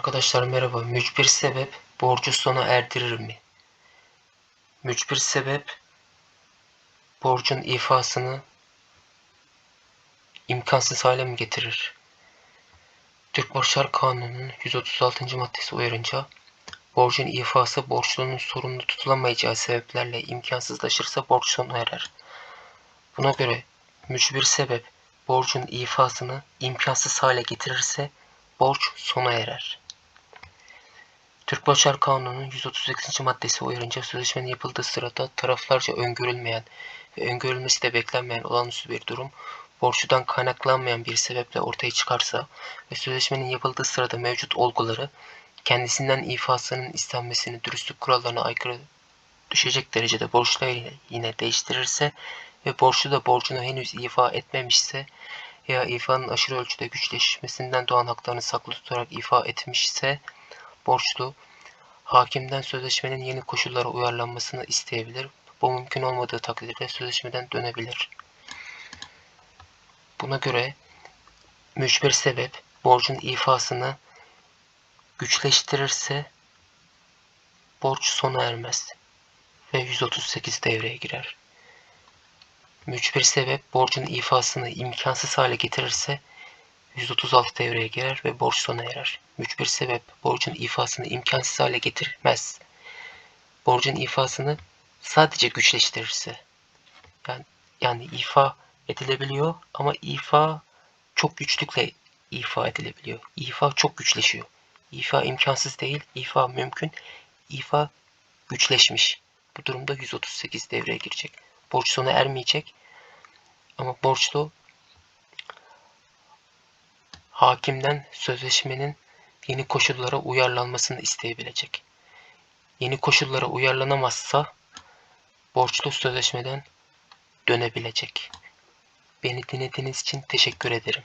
Arkadaşlar merhaba. Mücbir sebep borcu sona erdirir mi? Mücbir sebep borcun ifasını imkansız hale mi getirir? Türk Borçlar Kanunu'nun 136. maddesi uyarınca borcun ifası borçlunun sorumlu tutulamayacağı sebeplerle imkansızlaşırsa borç sona erer. Buna göre mücbir sebep borcun ifasını imkansız hale getirirse borç sona erer. Türk Borçlar Kanunu'nun 138. maddesi uyarınca sözleşmenin yapıldığı sırada taraflarca öngörülmeyen ve öngörülmesi de beklenmeyen olağanüstü bir durum borçludan kaynaklanmayan bir sebeple ortaya çıkarsa ve sözleşmenin yapıldığı sırada mevcut olguları kendisinden ifasının istenmesini dürüstlük kurallarına aykırı düşecek derecede borçlu yine değiştirirse ve borçlu da borcunu henüz ifa etmemişse veya ifanın aşırı ölçüde güçleşmesinden doğan haklarını saklı tutarak ifa etmişse borçlu hakimden sözleşmenin yeni koşullara uyarlanmasını isteyebilir. Bu mümkün olmadığı takdirde sözleşmeden dönebilir. Buna göre mücbir sebep borcun ifasını güçleştirirse borç sona ermez ve 138 devreye girer. Mücbir sebep borcun ifasını imkansız hale getirirse 136 devreye girer ve borç sona erer. Mücbir sebep borcun ifasını imkansız hale getirmez. Borcun ifasını sadece güçleştirirse. Yani, yani ifa edilebiliyor ama ifa çok güçlükle ifa edilebiliyor. İfa çok güçleşiyor. İfa imkansız değil, ifa mümkün. İfa güçleşmiş. Bu durumda 138 devreye girecek. Borç sona ermeyecek. Ama borçlu hakimden sözleşmenin yeni koşullara uyarlanmasını isteyebilecek. Yeni koşullara uyarlanamazsa borçlu sözleşmeden dönebilecek. Beni dinlediğiniz için teşekkür ederim.